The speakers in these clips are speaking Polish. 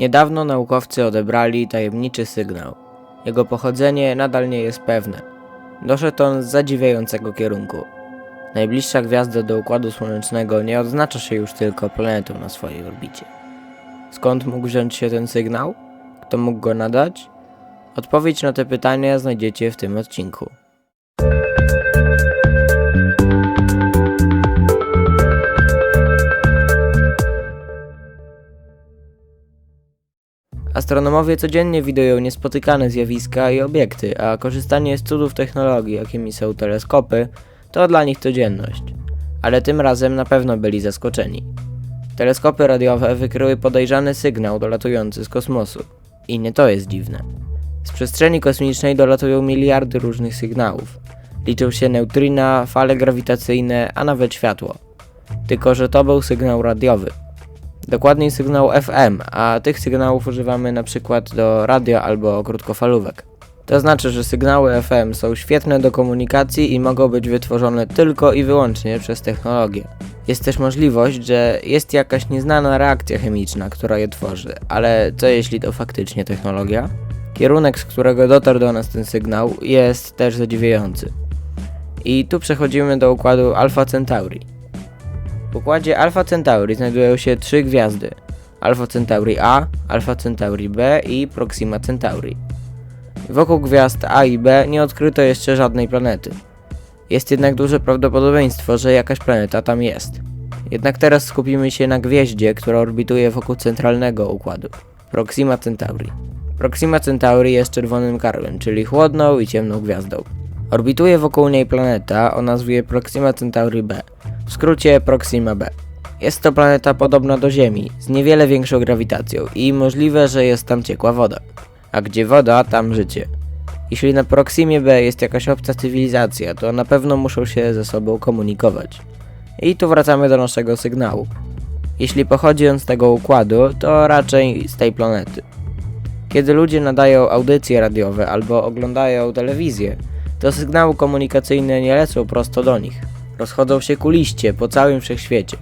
Niedawno naukowcy odebrali tajemniczy sygnał. Jego pochodzenie nadal nie jest pewne. Doszedł on z zadziwiającego kierunku. Najbliższa gwiazda do Układu Słonecznego nie odznacza się już tylko planetą na swojej orbicie. Skąd mógł wziąć się ten sygnał? Kto mógł go nadać? Odpowiedź na te pytania znajdziecie w tym odcinku. Astronomowie codziennie widują niespotykane zjawiska i obiekty, a korzystanie z cudów technologii, jakimi są teleskopy, to dla nich codzienność. Ale tym razem na pewno byli zaskoczeni. Teleskopy radiowe wykryły podejrzany sygnał dolatujący z kosmosu. I nie to jest dziwne. Z przestrzeni kosmicznej dolatują miliardy różnych sygnałów. Liczą się neutrina, fale grawitacyjne, a nawet światło. Tylko, że to był sygnał radiowy. Dokładniej sygnał FM, a tych sygnałów używamy na przykład do radia albo krótkofalówek. To znaczy, że sygnały FM są świetne do komunikacji i mogą być wytworzone tylko i wyłącznie przez technologię. Jest też możliwość, że jest jakaś nieznana reakcja chemiczna, która je tworzy, ale co jeśli to faktycznie technologia? Kierunek, z którego dotarł do nas ten sygnał, jest też zadziwiający. I tu przechodzimy do układu Alpha Centauri. W układzie Alpha Centauri znajdują się trzy gwiazdy: Alpha Centauri A, Alpha Centauri B i Proxima Centauri. Wokół gwiazd A i B nie odkryto jeszcze żadnej planety. Jest jednak duże prawdopodobieństwo, że jakaś planeta tam jest. Jednak teraz skupimy się na gwieździe, która orbituje wokół centralnego układu Proxima Centauri. Proxima Centauri jest czerwonym karłem, czyli chłodną i ciemną gwiazdą. Orbituje wokół niej planeta o nazwie Proxima Centauri B, w skrócie Proxima B. Jest to planeta podobna do Ziemi, z niewiele większą grawitacją i możliwe, że jest tam ciekła woda. A gdzie woda, tam życie. Jeśli na Proximie B jest jakaś obca cywilizacja, to na pewno muszą się ze sobą komunikować. I tu wracamy do naszego sygnału. Jeśli pochodzi on z tego układu, to raczej z tej planety. Kiedy ludzie nadają audycje radiowe albo oglądają telewizję, to sygnały komunikacyjne nie lecą prosto do nich. Rozchodzą się ku liście po całym wszechświecie.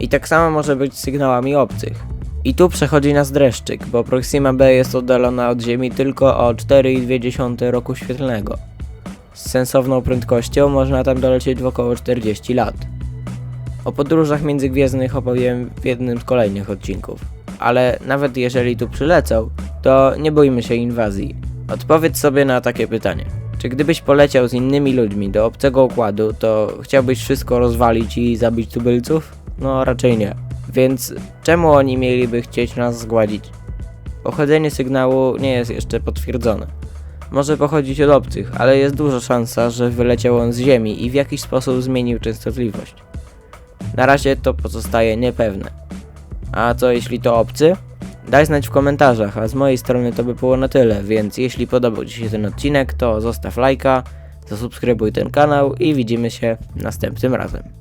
I tak samo może być z sygnałami obcych. I tu przechodzi nas dreszczyk, bo Proxima B jest oddalona od Ziemi tylko o 4,2 roku świetlnego. Z sensowną prędkością można tam dolecieć w około 40 lat. O podróżach międzygwiezdnych opowiem w jednym z kolejnych odcinków. Ale nawet jeżeli tu przylecą, to nie bójmy się inwazji. Odpowiedz sobie na takie pytanie. Czy gdybyś poleciał z innymi ludźmi do obcego układu, to chciałbyś wszystko rozwalić i zabić tubylców? No raczej nie. Więc czemu oni mieliby chcieć nas zgładzić? Pochodzenie sygnału nie jest jeszcze potwierdzone. Może pochodzić od obcych, ale jest duża szansa, że wyleciał on z Ziemi i w jakiś sposób zmienił częstotliwość. Na razie to pozostaje niepewne. A co jeśli to obcy? Daj znać w komentarzach, a z mojej strony to by było na tyle, więc jeśli podobał Ci się ten odcinek, to zostaw lajka, zasubskrybuj ten kanał i widzimy się następnym razem.